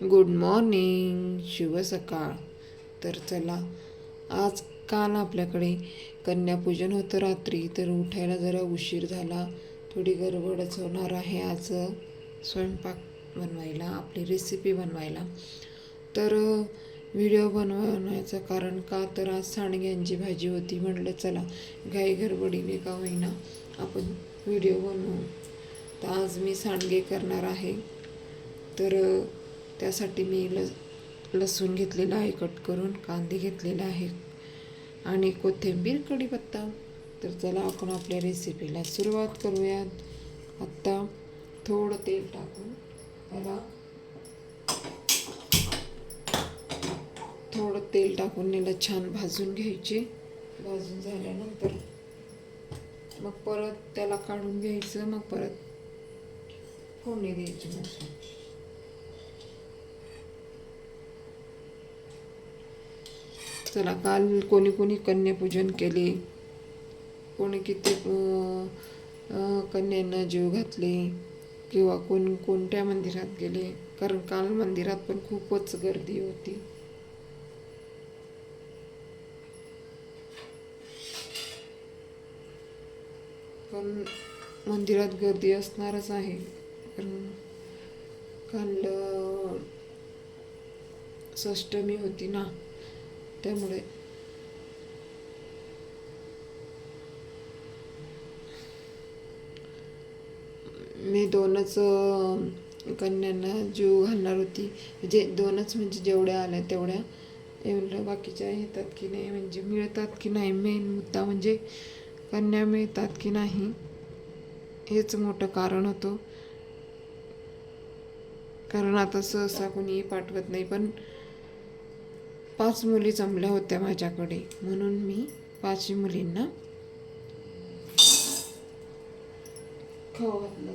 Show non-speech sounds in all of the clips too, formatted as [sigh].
Good morning शुभ सकाळ. तर चला आज काल आपल्याकडे कन्यापूजन होतं रात्री तर उठायला जरा उशीर झाला. थोडी गडबडच होणार आहे आज स्वयंपाक बनवायला आपली रेसिपी बनवायला. तर व्हिडिओ बनवण्याचं कारण का? तर आज सांडग्यांची भाजी होती म्हटलं चला घाई गडबडीने का होईना आपण व्हिडिओ बनवू. तर आज मी सांडगे करणार आहे. तर त्यासाठी मी ल लसूण घेतलेला आहे कट करून कांदे घेतलेला आहे आणि कोथिंबीर कढीपत्ता. तर चला आपण आपल्या रेसिपीला सुरुवात करूयात. आत्ता थोडं तेल टाकून त्याला थोडं तेल टाकून याला छान भाजून घ्यायचे. भाजून झाल्यानंतर मग परत त्याला काढून घ्यायचं. मग परत फोडणी द्यायची मग चला काल कोणी कोणी कन्यापूजन केले. कोणी किती कन्यांना जीव घातले. किंवा कोण कोणत्या मंदिरात गेले. कारण काल मंदिरात पण खूपच गर्दी होती. पण मंदिरात गर्दी असणारच आहे. कारण काल षष्टमी होती ना. त्यामुळे मी दोनच कन्यांना जीव घालणार होती. म्हणजे दोनच म्हणजे जेवढ्या आल्या तेवढ्या. एवढं बाकीच्या येतात की नाही म्हणजे मिळतात की नाही? मेन मुद्दा म्हणजे कन्या मिळतात की नाही हेच मोठं कारण होतं. कारण आता सहसा कोणी पाठवत नाही पण पाच मुली जमल्या होत्या माझ्याकडे. म्हणून मी पाच मुलींना खाऊ घातलं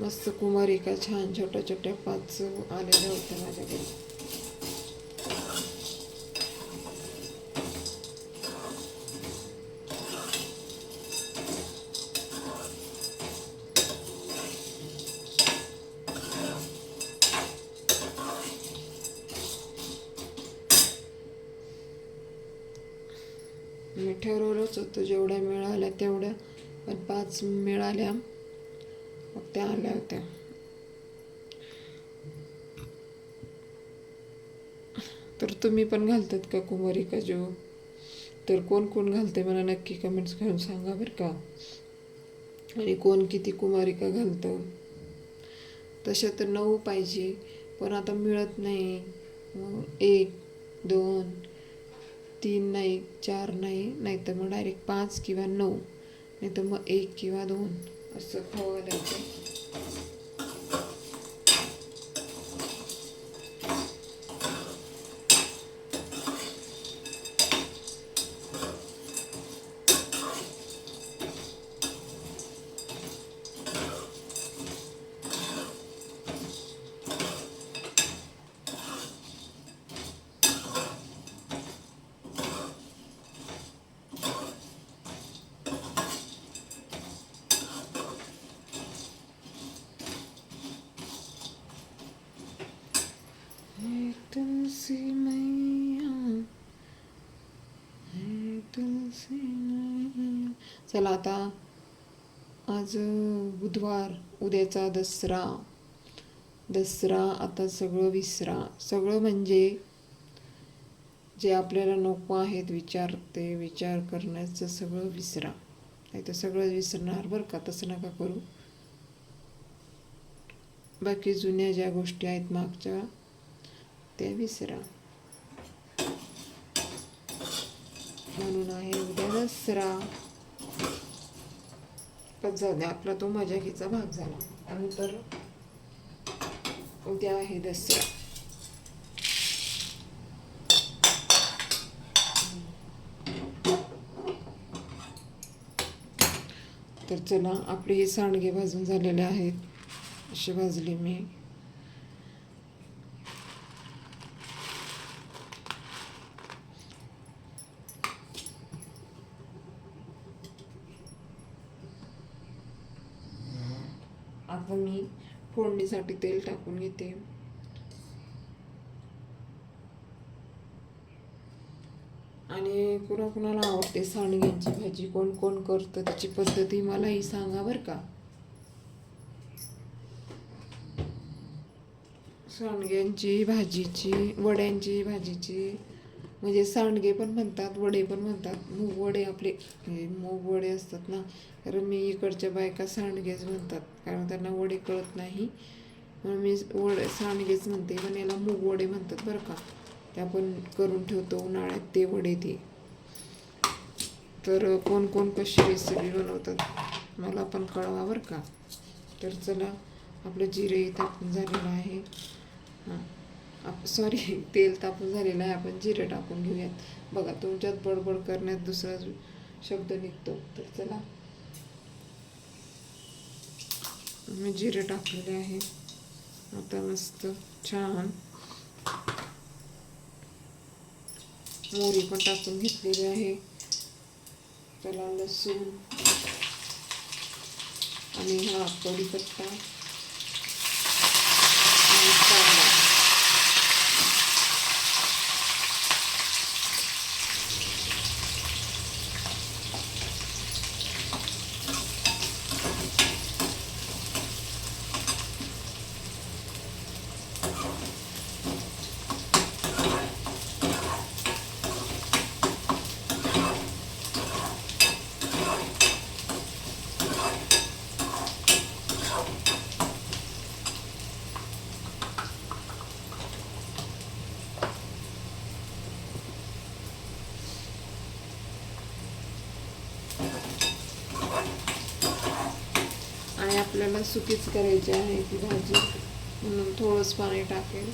मस्त कुमारिका छान छोट्या छोट्या पाच आलेल्या होत्या माझ्याकडे मी ठरवलंच होतं. जेवढ्या मिळाल्या तेवढ्या. पण पाच मिळाल्या. मग त्या आल्या होत्या. तर तुम्ही पण घालतात का कुमारिका जीव तर कोण कोण घालते मला नक्की कमेंट्स करून सांगा बरं का? आणि कोण किती कुमारिका घालतं? तशा तर नऊ पाहिजे. पण आता मिळत नाही. एक दोन तीन नाही चार नाही नाही तर मग डायरेक्ट पाच किंवा नऊ नाही तर मग एक किंवा दोन असं खावं लागतं हे तुलसी मैया तुलसी मैया. चला आता आज बुधवार उद्याचा दसरा. दसरा आता सगळं विसरा. सगळं म्हणजे जे आपल्याला नको आहेत विचार ते विचार करण्याचं सगळं विसरा. नाही तर सगळं विसरणार. बरं का? तसं नका करू. बाकी जुन्या ज्या गोष्टी आहेत मागच्या ते विसरा. म्हणून आहे उद्या दसरा. पण जाऊ दे आपला तो मजाकीचा भाग झाला. नंतर उद्या आहे दसरा. तर चला आपले हे सांडगे भाजून झालेले आहेत. असे भाजले मी आता आता मी फोडणीसाठी तेल टाकून घेते. आणि कुणा कुणाला आवडते सांडग्यांची भाजी कोण कोण करतं त्याची पद्धती मलाही सांगा बरं का. सांडग्यांची भाजीची वड्यांची भाजीची म्हणजे सांडगे पण म्हणतात वडे पण म्हणतात. मूग वडे आपले म्हणजे मूग वडे असतात ना. कारण मी इकडच्या बायका सांडगेच म्हणतात. कारण त्यांना वडे कळत नाही. म्हणून मी वडे सांडगेच म्हणते. पण याला मूग वडे म्हणतात बरं का. ते आपण करून ठेवतो उन्हाळ्यात ते वडे ते. तर कोण कोण कशी रेसिपी बनवतात मला पण कळवा बरं का. तर चला आपलं जिरे तापून झालेलं आहे. हां. आप सॉरी [laughs] तेल तापून झालेलं आहे आपण जिरे टाकून घेऊयात. बघा तुमच्यात बडबड करण्यात दुसरा शब्द निघतो. तर चला. मी जिरे टाकलेले आहे. आता मस्त छान मोरी पण टाकून घेतलेली आहे. त्याला लसूण आणि हा कढीपत्ता आणि कांदा आणि आपल्याला सुकीच करायची आहे ती भाजी. म्हणून थोडंच पाणी टाकेल.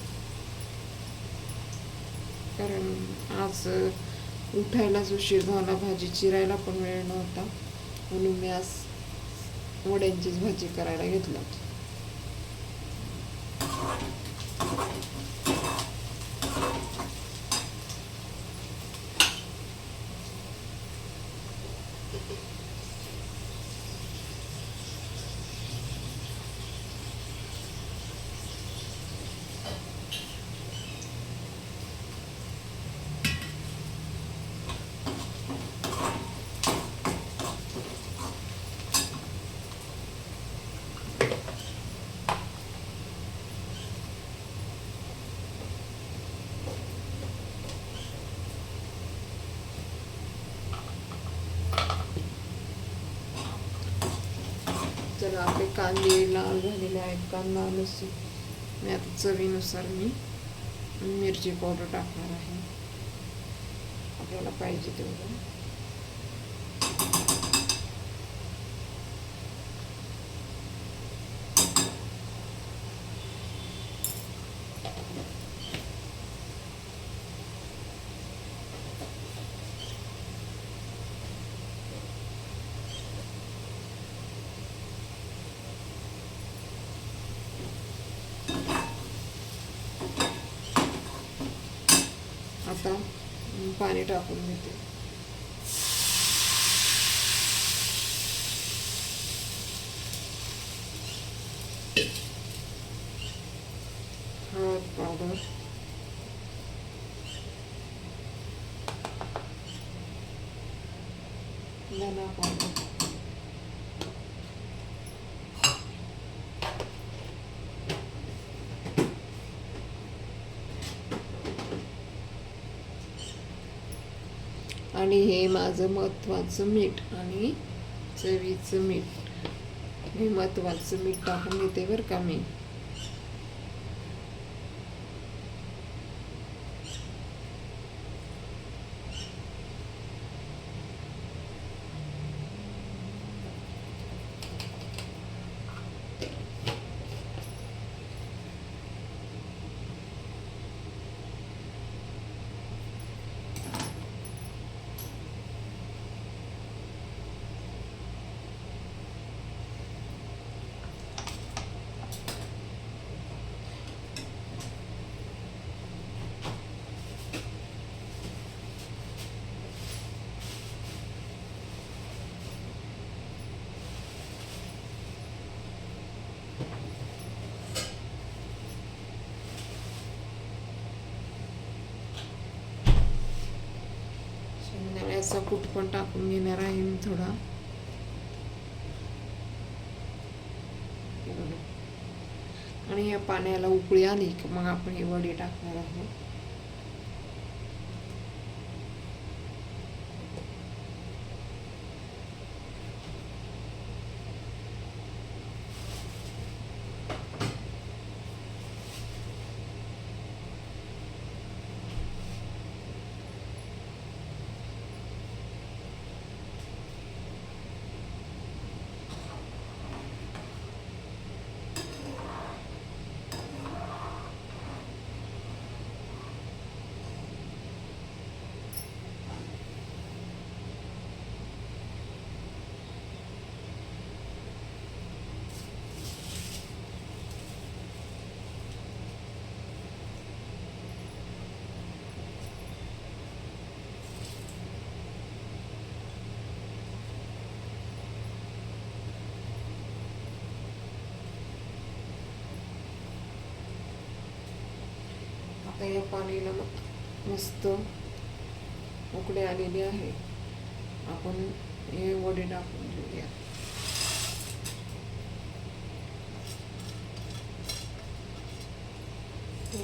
कारण आज उठायलाच उशीर झाला. भाजी चिरायला पण वेळ नव्हता. म्हणून मी आज वड्यांचीच भाजी करायला घेतलं तर आपले कांदे लाल झालेले आहेत कांदा लसूण मी आता चवीनुसार मी मिरची पावडर टाकणार आहे. आपल्याला पाहिजे तेवढं. आता पाणी टाकून घेते. हळद पावडर. धना पावडर. आणि हे माझं महत्त्वाचं मीठ आणि चवीचं मीठ. हे महत्त्वाचं मीठ टाकून घेते बरं का मी. पण टाकून घेणार आहे मी थोडा. आणि या पाण्याला उकळी आली की मग आपण हे वडे टाकणार आहोत. आता या पाणीला म- मस्त उकडे आलेले आहे. आपण हे वडे टाकून घेऊया.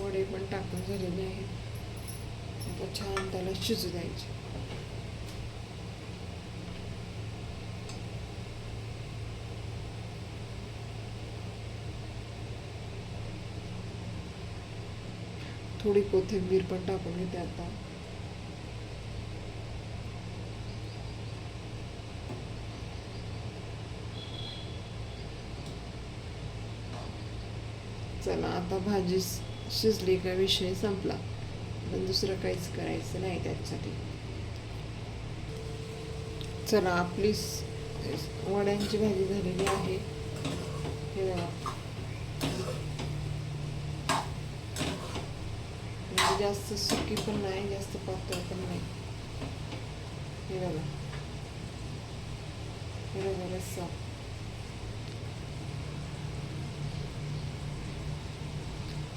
वडे पण टाकून झालेले आहेत. आता छान त्याला शिजू द्यायचे. थोडी कोथिंबीर पण टाकून घेते आता. चला आता भाजी शिजली का विषय संपला. पण दुसरं काहीच करायचं नाही त्याच्यासाठी. चला आपली वड्यांची भाजी झालेली आहे हे बघा म्हणजे जास्त सुकी पण नाही जास्त पातळ पण नाही हे बघा हे बघा रस्सा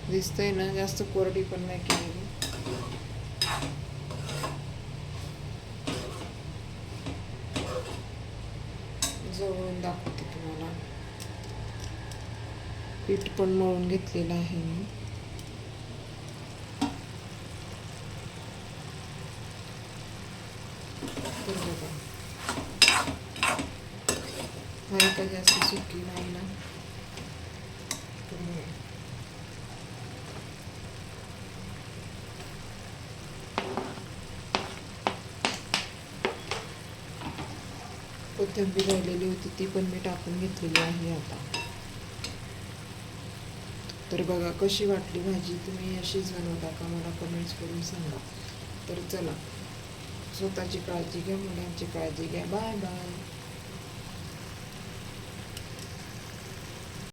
दिसतंय ना जास्त कोरडी पण नाही केलेली जवळून दाखवते तुम्हाला पीठ पण मळून घेतलेलं आहे मी तर बघा नाही का जास्त सुकी नाही ना तर बघा. कोथिंबीर राहिलेली होती ती पण मी टाकून घेतलेली आहे आता. तर बघा कशी वाटली भाजी तुम्ही अशीच बनवता का? मला कमेंट्स करून सांगा. तर चला स्वतःची काळजी घ्या मुलांची काळजी घ्या. Bye bye